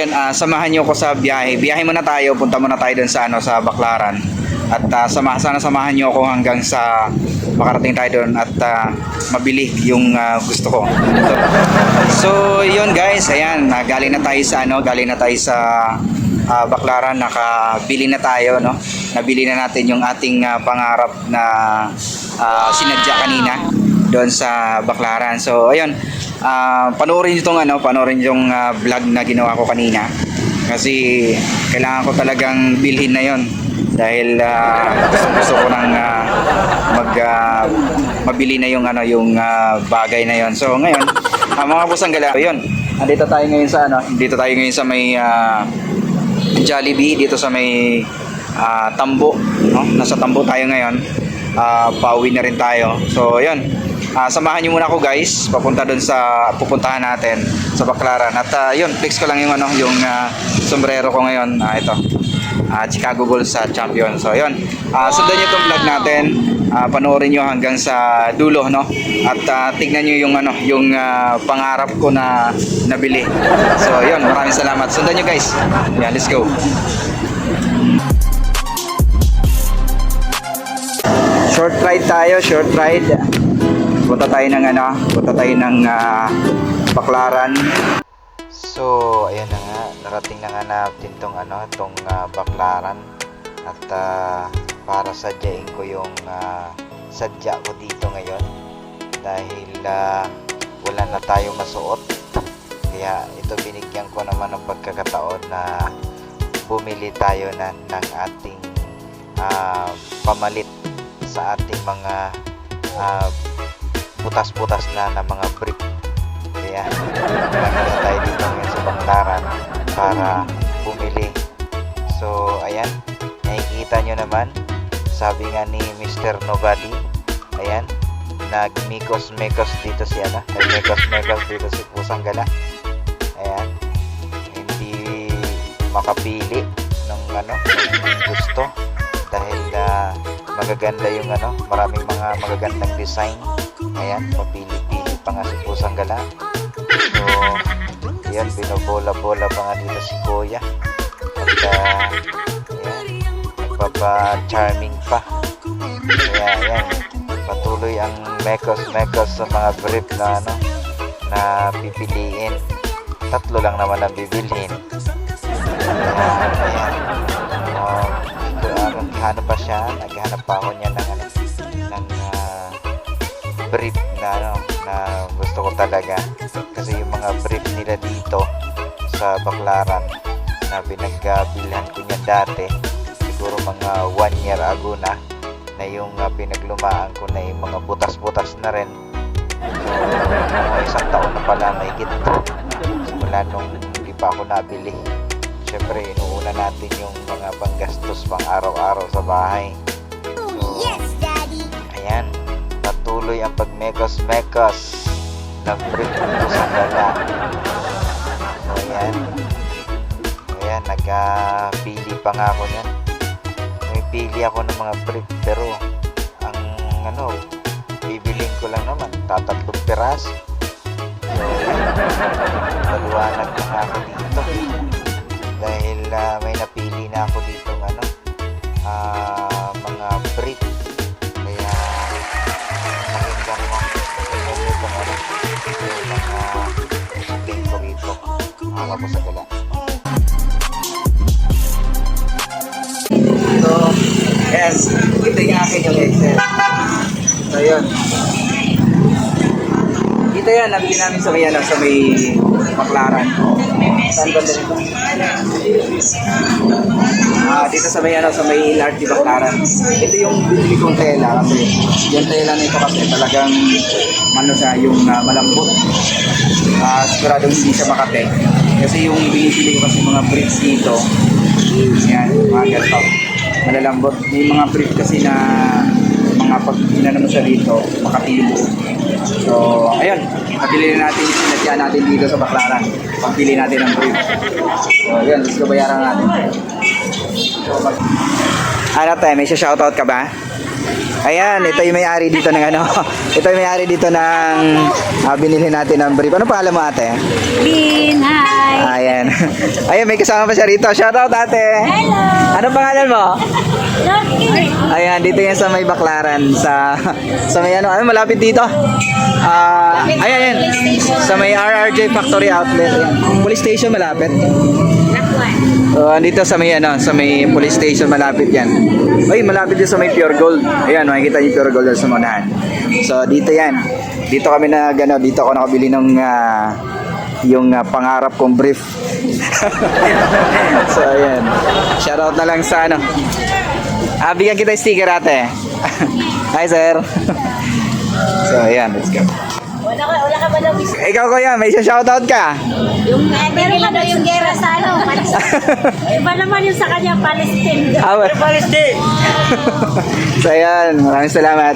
ayun, ah, samahan niyo ko sa biyahe. Biyahe muna tayo, punta muna tayo doon sa ano sa Baclaran. At ah, sama sana samahan niyo ako hanggang sa makarating tayo doon at ah, mabili yung ah, gusto ko. So, yun guys, ayan, ah, galing na tayo sa ano, galing na tayo sa ah, Baclaran, nakabili na tayo, no? Nabili na natin yung ating ah, pangarap na ah, sinadya kanina doon sa Baclaran. So, ayun, ah, panoorin nyo itong ano, panoorin yung ah, vlog na ginawa ko kanina. Kasi kailangan ko talagang bilhin na yon dahil ah, gusto, ko nang ah, mag ah, mabili na yung ano yung ah, bagay na yon. So ngayon, ah, mga busang gala, yun. Andito tayo ngayon sa ano, dito tayo ngayon sa may ah, Jollibee dito sa may ah, Tambo, no? Nasa Tambo tayo ngayon. Ah, pauwi na rin tayo. So, 'yun. Ah, samahan niyo muna ako guys, papunta doon sa pupuntahan natin sa Baclaran. At ah, 'yun, flex ko lang yung ano, yung ah, sombrero ko ngayon. Ah, ito. Ah, Chicago Bulls sa champion. So, 'yun. Ah, sundan niyo tong vlog natin. Ah, panoorin niyo hanggang sa dulo, no? At ah, tignan niyo yung ano, yung ah, pangarap ko na nabili. So, 'yun, maraming salamat. Sundan niyo guys. Yeah, let's go. Short ride tayo, short ride. Punta tayo ng ano, punta tayo ng ah, Baclaran. So, ayan na nga, narating na nga natin tong ano, tong ah, Baclaran. At ah, para sadyain ko yung ah, sadya ko dito ngayon dahil ah, wala na tayo masuot. Kaya ito binigyan ko naman ng pagkakataon na bumili tayo na ng ating ah, pamalit sa ating mga ah, butas-butas na na mga brick. Kaya nagpunta tayo dito ngayon sa Banglaran para bumili. So, ayan. Nakikita nyo naman. Sabi nga ni Mr. Nobody. Ayan. Nag-mikos-mekos dito si ano. Nag-mekos-mekos dito si Pusang Gala. Ayan. Hindi makapili ng ano, ng gusto dahil ah, magaganda yung ano, maraming mga magagandang design. Ayan, papili-pili pa nga si Pusang Gala. So, yan, binobola-bola pa nga dito si Kuya. At, ah, ayan, nagpapa-charming pa. Kaya, ayan, patuloy ang mekos-mekos sa mga brief na ano, na pipiliin. Tatlo lang naman ang bibilhin. Ayan, ayan. Uh, naghanap pa siya, naghanap pa ako niya ng ano, ng ah, brief na ano, na gusto ko talaga. Kasi yung mga brief nila dito sa Baclaran na pinagbilhan ko niya dati, siguro mga one year ago na, na yung ah, pinaglumaan ko na yung mga butas-butas na rin. So, isang taon na pala may Simula nung hindi pa ako nabili. Siyempre, inuuna natin yung mga panggastos pang araw-araw sa bahay. So, Daddy. Ayan, patuloy ang pagmekos-mekos ng ko sa gala. So, ayan. Ayan, nagpili pa nga ako niyan. May pili ako ng mga brief pero ang ano, bibiling ko lang naman, tatatlong piraso. So, ayan. Maluwanag na ako dito. Dahil ah, may napili na ako dito ng ano, ah, mga brief. Kaya pakinggan mo pakinggan itong ano mga explain ko rito mga ko sa gala so yes ito yung akin yung Excel so yun dito yan nabili namin sa may ano sa may Baclaran saan ba dito? Ah, dito sa may ano sa may LRT Baclaran. Ito yung binili kong tela kasi yung tela nito kasi talagang ano siya yung ah, malambot. Ah, siguradong hindi siya makate. Kasi yung binibili ko kasi mga briefs dito, yan, mga ganito. Malalambot. May mga brief kasi na mga pag inano mo siya dito, makati yung buo. So, ayun. Pabili na natin yung sinadya natin dito sa Baclaran. Pagpili natin ng brief. So, ayun. Let's go bayaran natin. So, mag- ano tayo, may shoutout ka ba? Ayan, ito yung may-ari dito ng ano. ito yung may-ari dito ng ah, binili natin ng brief. Ano pangalan mo ate? Bin, hi! Ayan. Ayan, may kasama pa siya rito. Shoutout ate. Hello! Anong pangalan mo? Ayan, dito yan sa may Baklaran sa sa may ano, ano malapit dito. Ah, ayan, ayan. Sa may RRJ Factory Outlet. Ayan. Police station malapit. So, andito sa may ano, sa may police station malapit 'yan. Ay, malapit din sa may Pure Gold. Ayan, makikita niyo Pure Gold sa unahan. So, dito 'yan. Dito kami na gano, dito ako nakabili ng ah, yung ah, pangarap kong brief. so, ayan. Shoutout na lang sa ano. Ah, bigyan kita sticker ate. Hi, sir. so, ayan, let's go. Wala ka, wala ka ba daw isa? Ikaw, kuya, may shoutout ka. Yung, eh, meron ka daw yung gera sa ano, Palestine. Iba naman yung sa kanya, Palestine. Ah, well. so, ayan, maraming salamat.